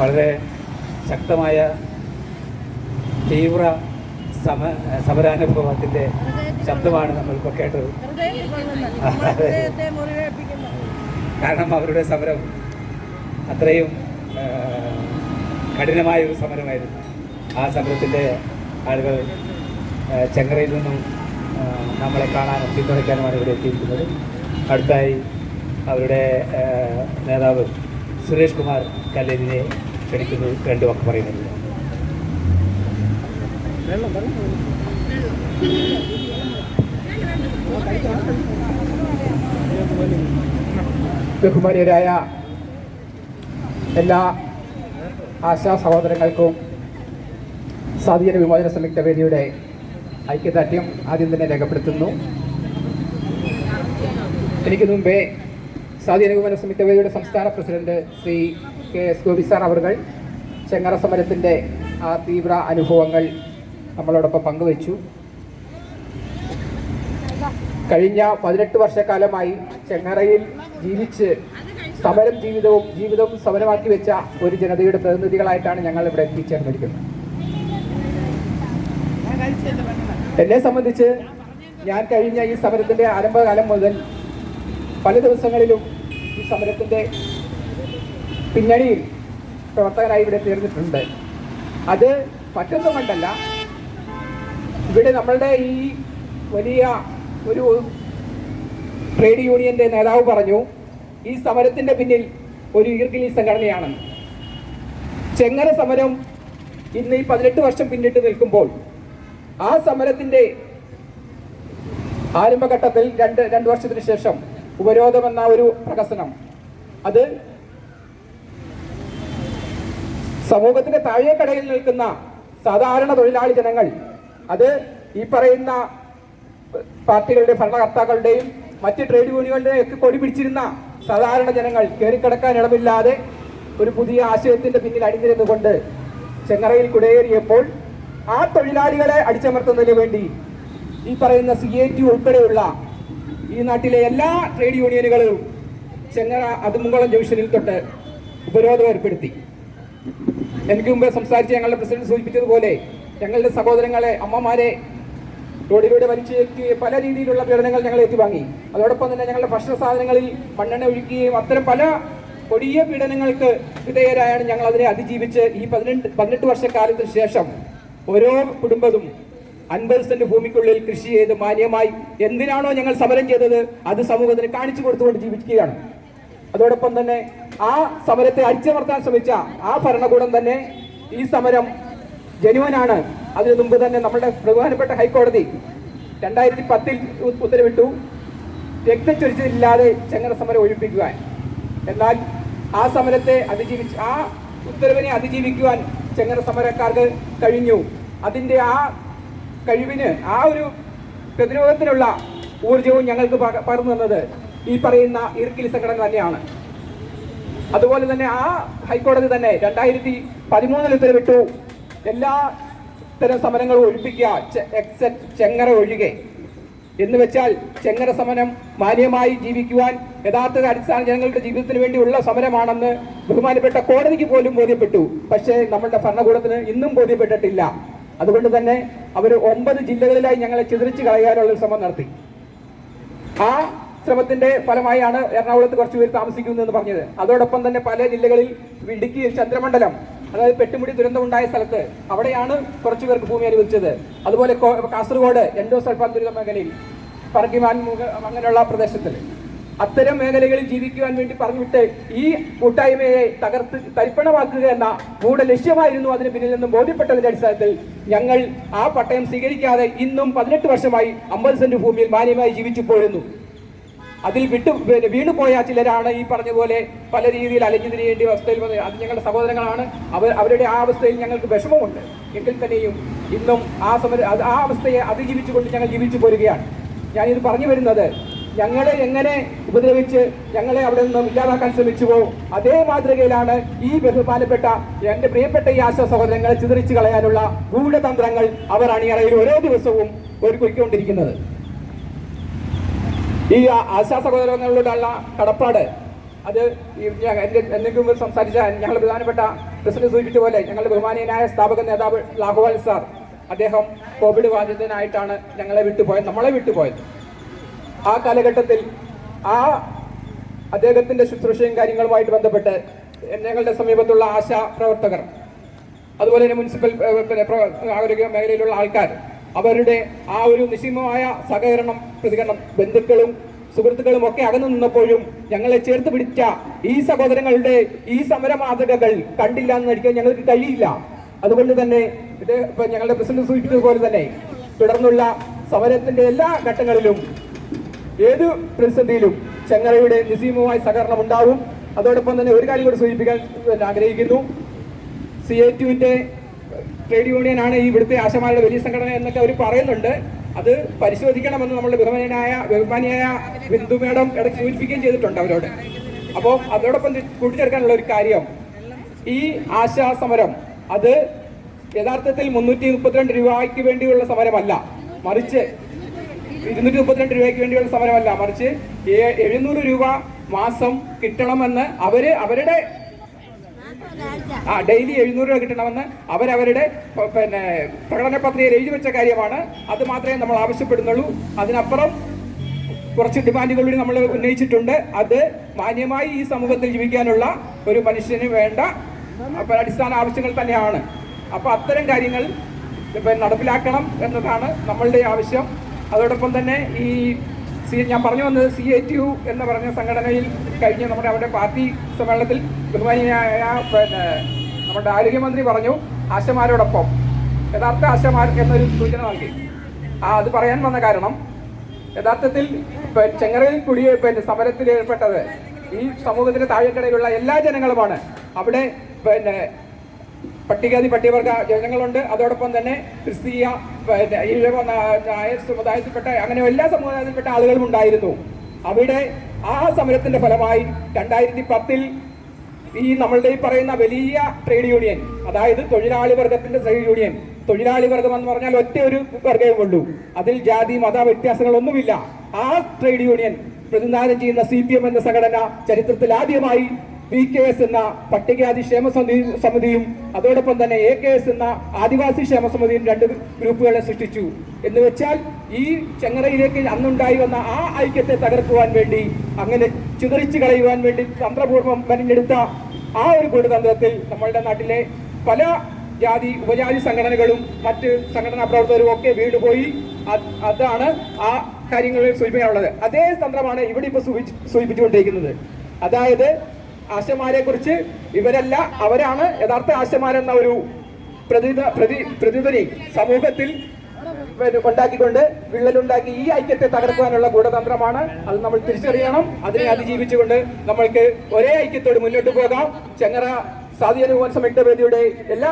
വളരെ ശക്തമായ തീവ്ര സമ സമരാനുഭവത്തിന്റെ ശബ്ദമാണ് നമ്മളിപ്പോൾ കേട്ടത്. കാരണം അവരുടെ സമരം അത്രയും കഠിനമായ ഒരു സമരമായിരുന്നു. ആ സമരത്തിന്റെ ആളുകൾ ചെങ്ങറയിൽ നിന്നും നമ്മളെ കാണാനും പിന്തുണയ്ക്കാനുമാണ് ഇവിടെ എത്തിയിരിക്കുന്നത്. അടുത്തായി അവരുടെ നേതാവ് സുരേഷ് കുമാർ കല്ലേരിനെ ക്ഷണിക്കുന്നു രണ്ടു വാക്ക് പറയുന്നത് ബഹുമാന്യരായ എല്ലാ ആശാ സഹോദരങ്ങൾക്കും സ്വാധീന വിമോചന സംയുക്ത വേദിയുടെ ഐക്യദാർഢ്യം ആദ്യം തന്നെ രേഖപ്പെടുത്തുന്നു. എനിക്ക് മുമ്പേ സ്വാധീന വിമോചന സംയുക്ത വേദിയുടെ സംസ്ഥാന president Sri K S Gopi sir അവർ ചെങ്ങറ സമരത്തിന്റെ ആ തീവ്ര അനുഭവങ്ങൾ നമ്മളോടൊപ്പം പങ്കുവച്ചു. കഴിഞ്ഞ പതിനെട്ട് വർഷക്കാലമായി ചെങ്ങറയിൽ ജീവിച്ച് സമരം ജീവിതവും ജീവിതവും സമരമാക്കി വെച്ച ഒരു ജനതയുടെ പ്രതിനിധികളായിട്ടാണ് ഞങ്ങൾ ഇവിടെ എത്തിച്ചേർന്നിരിക്കുന്നത്. എന്നെ സംബന്ധിച്ച് ഞാൻ കഴിഞ്ഞ ഈ സമരത്തിന്റെ ആരംഭകാലം മുതൽ പല ദിവസങ്ങളിലും ഈ സമരത്തിന്റെ പിന്നണിയിൽ പ്രവർത്തകരായി ഇവിടെ തീർന്നിട്ടുണ്ട്. അത് മറ്റൊന്നും കൊണ്ടല്ല. ഇവിടെ നമ്മളുടെ ഈ വലിയ ഒരു ട്രേഡ് യൂണിയന്റെ നേതാവ് പറഞ്ഞു ഈ സമരത്തിന്റെ പിന്നിൽ ഒരു ഈർഗിലി സംഘടനയാണെന്ന് ചെങ്ങര സമരം ഇന്ന് ഈ പതിനെട്ട് വർഷം പിന്നിട്ട് നിൽക്കുമ്പോൾ ആ സമരത്തിന്റെ ആരംഭഘട്ടത്തിൽ രണ്ട് രണ്ട് വർഷത്തിന് ശേഷം ഉപരോധം എന്ന ഒരു പ്രകസനം അത് സമൂഹത്തിന്റെ താഴേക്കടയിൽ നിൽക്കുന്ന സാധാരണ തൊഴിലാളി ജനങ്ങൾ അത് ഈ പറയുന്ന പാർട്ടികളുടെ ഭരണകർത്താക്കളുടെയും മറ്റ് ട്രേഡ് യൂണിയനുകളുടെയും ഒക്കെ കൊടി പിടിച്ചിരുന്ന സാധാരണ ജനങ്ങൾ കയറിക്കിടക്കാൻ ഇടമില്ലാതെ ഒരു പുതിയ ആശയത്തിന്റെ പിന്നിൽ അണിനിരുന്നുകൊണ്ട് ചെങ്ങറയിൽ കുടിയേറിയപ്പോൾ ആ തൊഴിലാളികളെ അടിച്ചമർത്തുന്നതിന് വേണ്ടി ഈ പറയുന്ന സി എ ടി ഉൾപ്പെടെയുള്ള ഈ നാട്ടിലെ എല്ലാ ട്രേഡ് യൂണിയനുകളും ചെങ്ങറ അതുമുങ്കളം ജംഗ്ഷനിൽ തൊട്ട് ഉപരോധം ഏർപ്പെടുത്തി. എനിക്ക് മുമ്പേ സംസാരിച്ച് ഞങ്ങളുടെ പ്രസിഡന്റ് സൂചിപ്പിച്ചതുപോലെ ഞങ്ങളുടെ സഹോദരങ്ങളെ അമ്മമാരെ റോഡിലൂടെ വലിച്ചേക്ക് പല രീതിയിലുള്ള പീഡനങ്ങൾ ഞങ്ങൾ ഏറ്റുവാങ്ങി. അതോടൊപ്പം തന്നെ ഞങ്ങളുടെ ഭക്ഷണ സാധനങ്ങളിൽ മണ്ണെണ്ണ ഒഴിക്കുകയും അത്തരം പല കൊടിയ പീഡനങ്ങൾക്ക് വിധേയരായാണ് ഞങ്ങൾ അതിനെ അതിജീവിച്ച് ഈ പതിനെട്ട് പതിനെട്ട് വർഷക്കാലത്തിന് ശേഷം ഓരോ കുടുംബവും അൻപത് സെന്റ് ഭൂമിക്കുള്ളിൽ കൃഷി ചെയ്ത് മാന്യമായി എന്തിനാണോ ഞങ്ങൾ സമരം ചെയ്തത് അത് സമൂഹത്തിന് കാണിച്ചു കൊടുത്തുകൊണ്ട് ജീവിക്കുകയാണ്. അതോടൊപ്പം തന്നെ ആ സമരത്തെ അടിച്ചമർത്താൻ ശ്രമിച്ച ആ ഭരണകൂടം തന്നെ ഈ സമരം ജനുവനാണ്. അതിനു മുമ്പ് തന്നെ നമ്മുടെ ബഹുമാനപ്പെട്ട ഹൈക്കോടതി രണ്ടായിരത്തി പത്തിൽ ഉത്തരവിട്ടു. രക്തച്ചൊരിച്ചിലില്ലാതെ ചെങ്ങറ സമരം ഒഴിപ്പിക്കുവാൻ എന്നാൽ ആ സമരത്തെ അതിജീവിച്ച് ആ ഉത്തരവിനെ അതിജീവിക്കുവാൻ ചെങ്ങന സമരക്കാർക്ക് കഴിഞ്ഞു. അതിന്റെ ആ കഴിവിന് ആ ഒരു പ്രതിരോധത്തിനുള്ള ഊർജവും ഞങ്ങൾക്ക് പക- പകർന്നു തന്നത് ഈ പറയുന്ന ഇർക്കിൽ സംഘടന തന്നെയാണ്. അതുപോലെ തന്നെ ആ ഹൈക്കോടതി തന്നെ രണ്ടായിരത്തി പതിമൂന്നിൽ ഉത്തരവിട്ടു. എല്ലാ തരം സമരങ്ങളും ഒഴിപ്പിക്കുക എക്സെപ്റ്റ് ചെങ്ങറ ഒഴികെ. എന്ന് വെച്ചാൽ ചെങ്ങറ സമരം മാന്യമായി ജീവിക്കുവാൻ യഥാർത്ഥ അടിസ്ഥാന ജനങ്ങളുടെ ജീവിതത്തിന് വേണ്ടിയുള്ള സമരമാണെന്ന് ബഹുമാനപ്പെട്ട കോടതിക്ക് പോലും ബോധ്യപ്പെട്ടു. പക്ഷേ നമ്മളുടെ ഭരണകൂടത്തിന് ഇന്നും ബോധ്യപ്പെട്ടിട്ടില്ല. അതുകൊണ്ട് തന്നെ അവർ ഒമ്പത് ജില്ലകളിലായി ഞങ്ങളെ ചിതറിച്ച് കളയാനുള്ള ശ്രമം നടത്തി. ആ ശ്രമത്തിന്റെ ഫലമായാണ് എറണാകുളത്ത് കുറച്ച് പേര് താമസിക്കുന്നു എന്ന് പറഞ്ഞത്. അതോടൊപ്പം തന്നെ പല ജില്ലകളിൽ ഇടുക്കിയിൽ ചന്ദ്രമണ്ഡലം അതായത് പെട്ടുമുടി ദുരന്തമുണ്ടായ സ്ഥലത്ത് അവിടെയാണ് കുറച്ചു പേർക്ക് ഭൂമി അനുവദിച്ചത്. അതുപോലെ കാസർഗോഡ് എൻഡോ സൾഫാൻ ദുരിത മേഖലയിൽ പറങ്കിമാൻ അങ്ങനെയുള്ള പ്രദേശത്തിൽ. അത്തരം മേഖലകളിൽ ജീവിക്കുവാൻ വേണ്ടി പറഞ്ഞുവിട്ട് ഈ കൂട്ടായ്മയെ തകർത്ത് തരിപ്പണമാക്കുക എന്ന മൂടെ ലക്ഷ്യമായിരുന്നു അതിന് പിന്നിൽ നിന്നും ബോധ്യപ്പെട്ടതിന്റെ അടിസ്ഥാനത്തിൽ ഞങ്ങൾ ആ പട്ടയം സ്വീകരിക്കാതെ ഇന്നും പതിനെട്ട് വർഷമായി അമ്പത് സെന്റ് ഭൂമിയിൽ മാന്യമായി ജീവിച്ചു പോരുന്നു. അതിൽ വിട്ടു വീണുപോയ ചിലരാണ് ഈ പറഞ്ഞ പോലെ പല രീതിയിൽ അലഞ്ഞു തിരിയേണ്ട അവസ്ഥയിൽ വന്നത് അത് ഞങ്ങളുടെ സഹോദരങ്ങളാണ്. അവർ അവരുടെ ആ അവസ്ഥയിൽ ഞങ്ങൾക്ക് വിഷമമുണ്ട്. എങ്കിൽ തന്നെയും ഇന്നും ആ സമര ആ അവസ്ഥയെ അതിജീവിച്ചുകൊണ്ട് ഞങ്ങൾ ജീവിച്ചു പോരുകയാണ്. ഞാനിത് പറഞ്ഞു വരുന്നത് ഞങ്ങളെ എങ്ങനെ ഉപദ്രവിച്ച് ഞങ്ങളെ അവിടെ നിന്നും ഇല്ലാതാക്കാൻ ശ്രമിച്ചു പോകും അതേ മാതൃകയിലാണ് ഈ ബഹുമാനപ്പെട്ട എന്റെ പ്രിയപ്പെട്ട ഈ ആശാ സഹോദരങ്ങളെ ചിതറിച്ചു കളയാനുള്ള ഗൂഢതന്ത്രങ്ങൾ അവർ അണിയറയിൽ ഓരോ ദിവസവും ഒരുക്കിക്കൊണ്ടിരിക്കുന്നത് ഈ ആശ്വാസ ആശാ സഹോദരങ്ങളോടുള്ള കടപ്പാട്. അത് എന്തെങ്കിലും സംസാരിച്ച ഞങ്ങൾ പ്രധാനപ്പെട്ട പ്രസിഡന്റ് സൂചിപ്പിച്ച പോലെ ഞങ്ങളുടെ ബഹുമാനീയനായ സ്ഥാപക നേതാവ് ലാഹുവാൽ സാർ അദ്ദേഹം കോവിഡ് ബാധിതനായിട്ടാണ് ഞങ്ങളെ വിട്ടുപോയത് നമ്മളെ വിട്ടുപോയത്. ആ കാലഘട്ടത്തിൽ ആ അദ്ദേഹത്തിന്റെ ശുശ്രൂഷയും കാര്യങ്ങളുമായിട്ട് ബന്ധപ്പെട്ട് ഞങ്ങളുടെ സമീപത്തുള്ള ആശാ പ്രവർത്തകർ അതുപോലെ തന്നെ മുനിസിപ്പൽ ആരോഗ്യ മേഖലയിലുള്ള ആൾക്കാർ അവരുടെ ആ ഒരു നിശ്ചിതമായ സഹകരണം പ്രതികരണം ബന്ധുക്കളും സുഹൃത്തുക്കളും ഒക്കെ അകന്നു നിന്നപ്പോഴും ഞങ്ങളെ ചേർത്ത് പിടിച്ച ഈ സഹോദരങ്ങളുടെ ഈ സമര മാതൃകകൾ കണ്ടില്ല എന്ന് നടിക്കാൻ ഞങ്ങൾക്ക് കഴിയില്ല. അതുകൊണ്ട് തന്നെ ഇത് ഇപ്പൊ ഞങ്ങളുടെ പ്രസിഡന്റ് സൂചിപ്പിച്ചതുപോലെ തന്നെ തുടർന്നുള്ള സമരത്തിന്റെ എല്ലാ ഘട്ടങ്ങളിലും ഏത് പ്രതിസന്ധിയിലും ചെങ്ങറയുടെ നിസീമവുമായി സഹകരണം ഉണ്ടാവും. അതോടൊപ്പം തന്നെ ഒരു കാര്യം കൂടി സൂചിപ്പിക്കാൻ ആഗ്രഹിക്കുന്നു. സി എ ടുവിന്റെ ട്രേഡ് ആണ് ഈ ഇവിടുത്തെ ആശമാരുടെ വലിയ സംഘടന എന്നൊക്കെ അവർ പറയുന്നുണ്ട്. അത് പരിശോധിക്കണമെന്ന് നമ്മുടെ ബഹുമാനായ ബഹുമാനിയായ ബിന്ദു മേഡം ഇടയ്ക്ക് സൂചിപ്പിക്കുകയും ചെയ്തിട്ടുണ്ട് അവരോട്. അപ്പോൾ അതോടൊപ്പം കൂട്ടിച്ചേർക്കാനുള്ള ഒരു കാര്യം. ഈ ആശാ സമരം അത് യഥാർത്ഥത്തിൽ മുന്നൂറ്റി മുപ്പത്തിരണ്ട് രൂപയ്ക്ക് വേണ്ടിയുള്ള സമരമല്ല. മറിച്ച് ഇരുന്നൂറ്റി മുപ്പത്തിരണ്ട് രൂപയ്ക്ക് വേണ്ടിയുള്ള സമരമല്ല. മറിച്ച് എഴുന്നൂറ് രൂപ മാസം കിട്ടണമെന്ന് അവർ അവരുടെ ആ ഡെയിലി എഴുന്നൂറ് രൂപ കിട്ടണമെന്ന് അവരവരുടെ പിന്നെ പ്രകടന പത്രികയിൽ എഴുതി വെച്ച കാര്യമാണ്. അത് മാത്രമേ നമ്മൾ ആവശ്യപ്പെടുന്നുള്ളൂ. അതിനപ്പുറം കുറച്ച് ഡിമാൻഡുകൾ കൂടി നമ്മൾ ഉന്നയിച്ചിട്ടുണ്ട്. അത് മാന്യമായി ഈ സമൂഹത്തിൽ ജീവിക്കാനുള്ള ഒരു മനുഷ്യന് വേണ്ട അടിസ്ഥാന ആവശ്യങ്ങൾ തന്നെയാണ്. അപ്പോൾ അത്തരം കാര്യങ്ങൾ നടപ്പിലാക്കണം എന്നതാണ് നമ്മളുടെ ആവശ്യം. അതോടൊപ്പം തന്നെ ഈ സി ഞാൻ പറഞ്ഞു വന്നത് സി എ ടി യു എന്ന് പറഞ്ഞ സംഘടനയിൽ കഴിഞ്ഞ നമ്മുടെ അവരുടെ പാർട്ടി സമ്മേളനത്തിൽ ബഹുമാനിയായ പിന്നെ നമ്മുടെ ആരോഗ്യമന്ത്രി പറഞ്ഞു ആശമാരോടൊപ്പം. യഥാർത്ഥ ആശമാർ എന്നൊരു സൂചന നൽകി. ആ അത് പറയാൻ വന്ന കാരണം യഥാർത്ഥത്തിൽ ചെങ്ങറയിൽ കുടിയേ പിന്നെ സമരത്തിൽ ഏർപ്പെട്ടത് ഈ സമൂഹത്തിന്റെ താഴെക്കടയിലുള്ള എല്ലാ ജനങ്ങളുമാണ്. അവിടെ പിന്നെ പട്ടികാതി പട്ടികവർഗ ജനങ്ങളുണ്ട്. അതോടൊപ്പം തന്നെ ക്രിസ്തീയ നായർ സമുദായത്തിൽപ്പെട്ട അങ്ങനെ എല്ലാ സമുദായത്തിൽപ്പെട്ട ആളുകളും ഉണ്ടായിരുന്നു. അവിടെ ആ സമരത്തിന്റെ ഫലമായി രണ്ടായിരത്തി പത്തിൽ ഈ നമ്മളുടെ ഈ പറയുന്ന വലിയ ട്രേഡ് യൂണിയൻ അതായത് തൊഴിലാളി വർഗത്തിന്റെ ട്രേഡ് യൂണിയൻ തൊഴിലാളി വർഗം എന്ന് പറഞ്ഞാൽ ഒറ്റ ഒരു വർഗമേ ഉള്ളൂ. അതിൽ ജാതി മത വ്യത്യാസങ്ങളൊന്നുമില്ല. ആ ട്രേഡ് യൂണിയൻ പ്രതിനിധാനം ചെയ്യുന്ന സി എന്ന സംഘടന ചരിത്രത്തിൽ ആദ്യമായി പി കെ എസ് എന്ന പട്ടികജാതി ക്ഷേമ സമിതി സമിതിയും അതോടൊപ്പം തന്നെ എ കെ എസ് എന്ന ആദിവാസി ക്ഷേമ സമിതിയും രണ്ട് ഗ്രൂപ്പുകളെ സൃഷ്ടിച്ചു. എന്ന് വെച്ചാൽ ഈ ചെങ്ങറയിലേക്ക് അന്നുണ്ടായി വന്ന ആ ഐക്യത്തെ തകർക്കുവാൻ വേണ്ടി അങ്ങനെ ചിതറിച്ചു കളയുവാൻ വേണ്ടി തന്ത്രപൂർവം മെനഞ്ഞെടുത്ത ആ ഒരു ഗൂഢതന്ത്രത്തിൽ നമ്മളുടെ നാട്ടിലെ പല ജാതി ഉപജാതി സംഘടനകളും മറ്റ് സംഘടനാ പ്രവർത്തകരും ഒക്കെ വീടുപോയി അത് അതാണ് ആ കാര്യങ്ങളിൽ സൂചിപ്പിക്കാനുള്ളത് അതേ തന്ത്രമാണ് ഇവിടെ ഇപ്പോൾ സൂചിപ്പിച്ചുകൊണ്ടിരിക്കുന്നത് അതായത് ആശമാരെ കുറിച്ച് ഇവരല്ല അവരാണ് യഥാർത്ഥ ആശമാരെന്ന ഒരു പ്രതിത പ്രതി പ്രതിധ്വനി സമൂഹത്തിൽ ഉണ്ടാക്കിക്കൊണ്ട് വിള്ളലുണ്ടാക്കി ഈ ഐക്യത്തെ തകർക്കുവാനുള്ള ഗൂഢതന്ത്രമാണ്. അത് നമ്മൾ തിരിച്ചറിയണം. അതിനെ അതിജീവിച്ചുകൊണ്ട് നമ്മൾക്ക് ഒരേ ഐക്യത്തോട് മുന്നോട്ട് പോകാം. ചെങ്ങറ സാധീന സംയുക്ത എല്ലാ